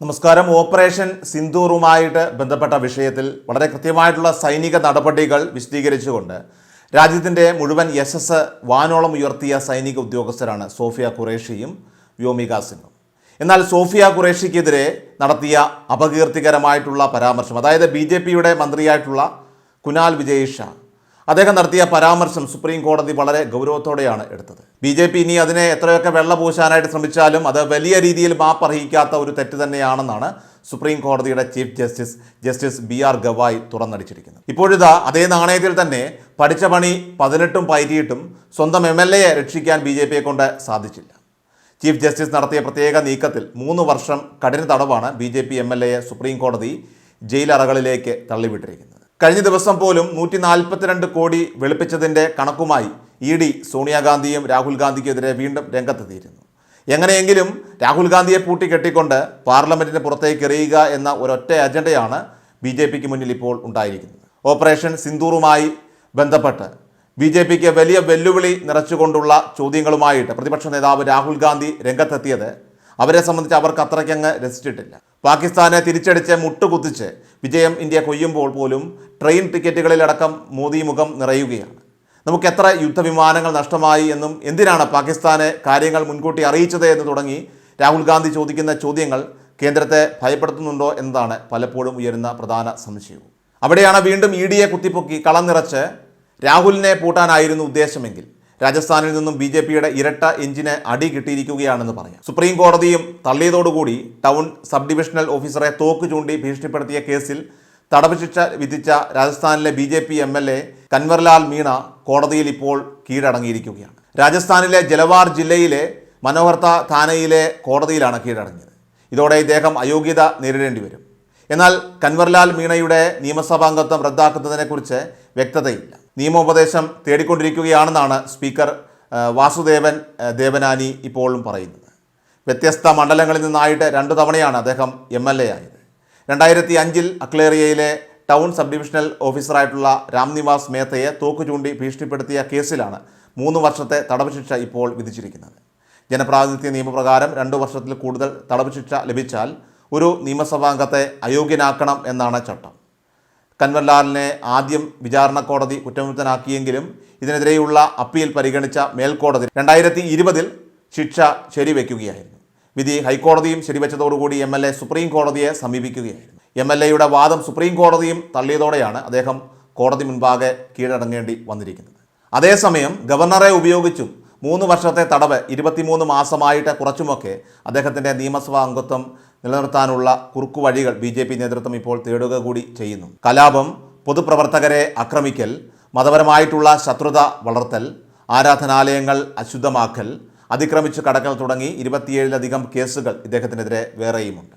നമസ്കാരം. ഓപ്പറേഷൻ സിന്ദൂറുമായിട്ട് ബന്ധപ്പെട്ട വിഷയത്തിൽ വളരെ കൃത്യമായിട്ടുള്ള സൈനിക നടപടികൾ വിശദീകരിച്ചുകൊണ്ട് രാജ്യത്തിന്റെ മുഴുവൻ യശസ് വാനോളം ഉയർത്തിയ സൈനിക ഉദ്യോഗസ്ഥരാണ് സോഫിയ ഖുറേഷിയും വ്യോമിക സിംഗും എന്നാൽ സോഫിയ ഖുറേഷിക്കെതിരെ നടത്തിയ അപകീർത്തികരമായിട്ടുള്ള പരാമർശം അതായത് ബി ജെ പിയുടെ മന്ത്രിയായിട്ടുള്ള കുനാൽ വിജയ് ഷാ അദ്ദേഹം നടത്തിയ പരാമർശം സുപ്രീം കോടതി വളരെ ഗൗരവത്തോടെയാണ് എടുത്തത്. ബി ജെ പി ഇനി അതിനെ എത്രയൊക്കെ വെള്ള പൂശാനായിട്ട് ശ്രമിച്ചാലും അത് വലിയ രീതിയിൽ മാപ്പർഹിക്കാത്ത ഒരു തെറ്റ് തന്നെയാണെന്നാണ് സുപ്രീം കോടതിയുടെ chief justice justice B R Gavai തുറന്നടിച്ചിരിക്കുന്നത്. ഇപ്പോഴിതാ അതേ നാണയത്തിൽ തന്നെ പഠിച്ച പണി പതിനെട്ടും പയറ്റിയിട്ടും സ്വന്തം എം എൽ എയെ രക്ഷിക്കാൻ ബി ജെ പിയെ കൊണ്ട് സാധിച്ചില്ല. ചീഫ് ജസ്റ്റിസ് നടത്തിയ പ്രത്യേക നീക്കത്തിൽ മൂന്ന് വർഷം കഠിന തടവാണ് B J P M L എയെ supreme കോടതി ജയിലറകളിലേക്ക് തള്ളിവിട്ടിരിക്കുന്നത്. കഴിഞ്ഞ ദിവസം പോലും നൂറ്റി നാൽപ്പത്തിരണ്ട് കോടി വെളുപ്പിച്ചതിന്റെ കണക്കുമായി ഇ ഡി സോണിയാഗാന്ധിയും രാഹുൽ ഗാന്ധിക്കെതിരെ വീണ്ടും രംഗത്തെത്തിയിരുന്നു. എങ്ങനെയെങ്കിലും രാഹുൽ ഗാന്ധിയെ പൂട്ടിക്കെട്ടിക്കൊണ്ട് പാർലമെന്റിന് പുറത്തേക്ക് എറിയുക എന്ന ഒരൊറ്റ അജണ്ടയാണ് ബി ജെ പിക്ക് മുന്നിൽ ഇപ്പോൾ ഉണ്ടായിരിക്കുന്നത്. ഓപ്പറേഷൻ സിന്ദൂറുമായി ബന്ധപ്പെട്ട് ബി ജെ പിക്ക് വലിയ വെല്ലുവിളി നിറച്ചുകൊണ്ടുള്ള ചോദ്യങ്ങളുമായിട്ട് പ്രതിപക്ഷ നേതാവ് രാഹുൽ ഗാന്ധി രംഗത്തെത്തിയത് അവരെ സംബന്ധിച്ച് അവർക്ക് അത്രയ്ക്കങ്ങ് രസിച്ചിട്ടില്ല. പാകിസ്ഥാനെ തിരിച്ചടിച്ച് മുട്ടുകുത്തിച്ച് വിജയം ഇന്ത്യ കൊയ്യുമ്പോൾ പോലും ട്രെയിൻ ടിക്കറ്റുകളിലടക്കം മോദി മുഖം നിറയുകയാണ്. നമുക്ക് എത്ര യുദ്ധവിമാനങ്ങൾ നഷ്ടമായി എന്നും എന്തിനാണ് പാകിസ്ഥാനെ കാര്യങ്ങൾ മുൻകൂട്ടി അറിയിച്ചത് എന്ന് തുടങ്ങി രാഹുൽ ഗാന്ധി ചോദിക്കുന്ന ചോദ്യങ്ങൾ കേന്ദ്രത്തെ ഭയപ്പെടുത്തുന്നുണ്ടോ എന്നതാണ് പലപ്പോഴും ഉയരുന്ന പ്രധാന സംശയവും. അവിടെയാണ് വീണ്ടും ഇ ഡിയെ കുത്തിപ്പൊക്കി കളം നിറച്ച് രാഹുലിനെ പൂട്ടാനായിരുന്നു ഉദ്ദേശമെങ്കിൽ. രാജസ്ഥാനിൽ നിന്നും ബി ജെ പിയുടെ ഇരട്ട എഞ്ചിന് അടി കിട്ടിയിരിക്കുകയാണെന്ന് പറയാം. സുപ്രീം കോടതിയും തള്ളിയതോടുകൂടി ടൗൺ സബ് ഡിവിഷണൽ ഓഫീസറെ തോക്ക് ചൂണ്ടി ഭീഷണിപ്പെടുത്തിയ കേസിൽ തടവ് ശിക്ഷ വിധിച്ച രാജസ്ഥാനിലെ B J P M L A Kanwarlal Meena കോടതിയിൽ ഇപ്പോൾ കീഴടങ്ങിയിരിക്കുകയാണ്. രാജസ്ഥാനിലെ ജലവാർ ജില്ലയിലെ മനോഹർത്ത ഥാനയിലെ കോടതിയിലാണ് കീഴടങ്ങിയത്. ഇതോടെ ഇദ്ദേഹം അയോഗ്യത നേരിടേണ്ടി വരും. എന്നാൽ കൻവർലാൽ മീണയുടെ നിയമസഭാംഗത്വം റദ്ദാക്കുന്നതിനെക്കുറിച്ച് വ്യക്തതയില്ല. നിയമോപദേശം തേടിക്കൊണ്ടിരിക്കുകയാണെന്നാണ് സ്പീക്കർ വാസുദേവൻ ദേവനാനി ഇപ്പോഴും പറയുന്നത്. വ്യത്യസ്ത മണ്ഡലങ്ങളിൽ നിന്നായിട്ട് രണ്ടു തവണയാണ് അദ്ദേഹം എം എൽ എ ആയത്. രണ്ടായിരത്തി അഞ്ചിൽ അക്ലേറിയയിലെ ടൗൺ സബ് ഡിവിഷണൽ ഓഫീസറായിട്ടുള്ള രാംനിവാസ് മേത്തയെ തോക്ക് ചൂണ്ടി ഭീഷണിപ്പെടുത്തിയ കേസിലാണ് മൂന്ന് വർഷത്തെ തടവ് ശിക്ഷ ഇപ്പോൾ വിധിച്ചിരിക്കുന്നത്. ജനപ്രാതിനിധ്യ നിയമപ്രകാരം രണ്ടു വർഷത്തിൽ കൂടുതൽ തടവ് ശിക്ഷ ലഭിച്ചാൽ ഒരു നിയമസഭാംഗത്തെ അയോഗ്യനാക്കണം എന്നാണ് ചട്ടം. കൻവർലാലിനെ ആദ്യം വിചാരണ കോടതി കുറ്റമുക്തനാക്കിയെങ്കിലും ഇതിനെതിരെയുള്ള അപ്പീൽ പരിഗണിച്ച മേൽക്കോടതി രണ്ടായിരത്തി ഇരുപതിൽ ശിക്ഷ ശരിവെക്കുകയായിരുന്നു. വിധി ഹൈക്കോടതിയും ശരിവെച്ചതോടുകൂടി എം എൽ എ സുപ്രീം കോടതിയെ സമീപിക്കുകയായിരുന്നു. എം എൽ എയുടെ വാദം സുപ്രീം കോടതിയും തള്ളിയതോടെയാണ് അദ്ദേഹം കോടതി മുൻപാകെ കീഴടങ്ങേണ്ടി വന്നിരിക്കുന്നത്. അതേസമയം ഗവർണറെ ഉപയോഗിച്ചും മൂന്ന് വർഷത്തെ തടവ് ഇരുപത്തിമൂന്ന് മാസമായിട്ട് കുറച്ചുമൊക്കെ അദ്ദേഹത്തിന്റെ നിയമസഭാ അംഗത്വം നിലനിർത്താനുള്ള കുറുക്കുവഴികൾ ബി ജെ പി നേതൃത്വം ഇപ്പോൾ തേടുക കൂടി ചെയ്യുന്നു. കലാപം പൊതുപ്രവർത്തകരെ ആക്രമിക്കൽ മതപരമായിട്ടുള്ള ശത്രുത വളർത്തൽ ആരാധനാലയങ്ങൾ അശുദ്ധമാക്കൽ അതിക്രമിച്ചു കടക്കൽ തുടങ്ങി ഇരുപത്തിയേഴിലധികം കേസുകൾ ഇദ്ദേഹത്തിനെതിരെ വേറെയുമുണ്ട്.